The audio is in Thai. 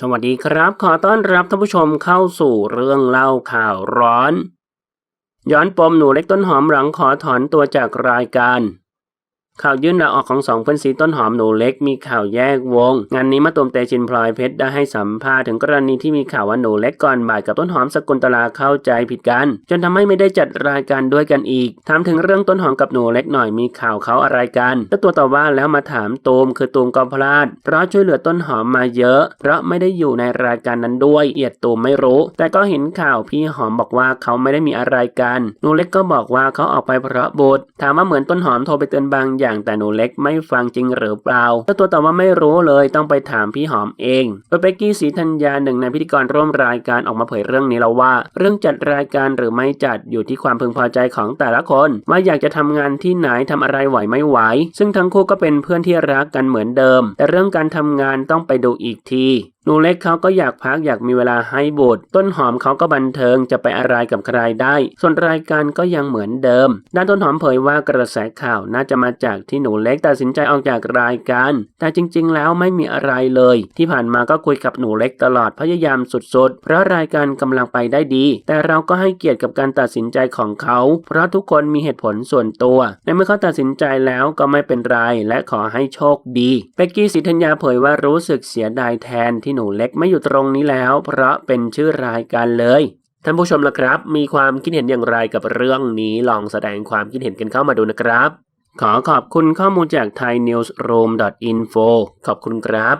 สวัสดีครับ ขอต้อนรับท่านผู้ชมเข้าสู่เรื่องเล่าข่าวร้อน ย้อนปมหนูเล็กต้นหอมหลังขอถอนตัวจากรายการ ข่าวยื่นลาออกของสองเพื่อนซีต้นหอมหนูเล็กมีข่าวแยกวง งานนี้มาตุมเตชินพลอยเพชรได้ให้สัมภาษณ์ถึงกรณีที่มีข่าวว่าหนูเล็กก่อนบ่ายกับต้นหอมสกุลตลาเข้าใจผิดกัน จนทำให้ไม่ได้จัดรายการด้วยกันอีก ถามถึงเรื่องต้นหอมกับหนูเล็กหน่อยมีข่าวเขาอะไรกันเจ้าตัวต่อว่าแล้วมาถามตูมคือตูมก็พลาด เพราะช่วยเหลือต้นหอมมาเยอะ เพราะไม่ได้อยู่ในรายการนั้นด้วยเอียดตูมไม่รู้ แต่ก็เห็นข่าวพี่หอมบอกว่าเขาไม่ได้มีอะไรกัน หนูเล็กก็บอกว่าเขาออกไปเพราะบุตรถามว่าเหมือนต้นหอมโทรไปเตือนบางอย่างแต่หนูเล็กไม่ฟังจริงหรือเปล่าเจ้าตัวตอบว่าไม่รู้เลยต้องไปถามพี่หอมเองโดยเบกกี้ศรีธัญญาหนึ่งในพิธีกรร่วมรายการออกมาเผยเรื่องนี้แล้วว่า เรื่องจัดรายการหรือไม่จัดอยู่ที่ความพึงพอใจของแต่ละคน ว่าอยากจะทำงานที่ไหนทำอะไรไหวไม่ไหว ซึ่งทั้งคู่ก็เป็นเพื่อนที่รักกันเหมือนเดิม แต่เรื่องการทำงานต้องไปดูอีกที หนูเล็กเขาก็อยากพักอยากมีเวลาให้บุตรต้นหอมเขาก็บันเทิงจะไปอะไรกับใครได้ ส่วนรายการก็ยังเหมือนเดิม ด้านต้นหอมเผยว่ากระแสข่าวน่าจะมาจากที่หนูเล็กตัดสินใจออกจากรายการ แต่จริง ๆ แล้วไม่มีอะไรเลย ที่ผ่านมาก็คุยกับหนูเล็กตลอดพยายามสุดๆ เพราะรายการกำลังไปได้ดี แต่เราก็ให้เกียรติกับการตัดสินใจของเขา เพราะทุกคนมีเหตุผลส่วนตัวในเมื่อเขาตัดสินใจแล้วก็ไม่เป็นไรและขอให้โชคดีเบกกี้ศรีธัญญาเผยว่ารู้สึกเสียดายแทนที่หนูเล็กไม่อยู่ตรงนี้แล้ว เพราะเป็นชื่อรายการเลย ท่านผู้ชมล่ะครับ มีความคิดเห็นอย่างไรกับเรื่องนี้ลองแสดงความคิดเห็นกันเข้ามาดูนะครับ ขอขอบคุณข้อมูลจาก thainewsroom.info ขอบคุณครับ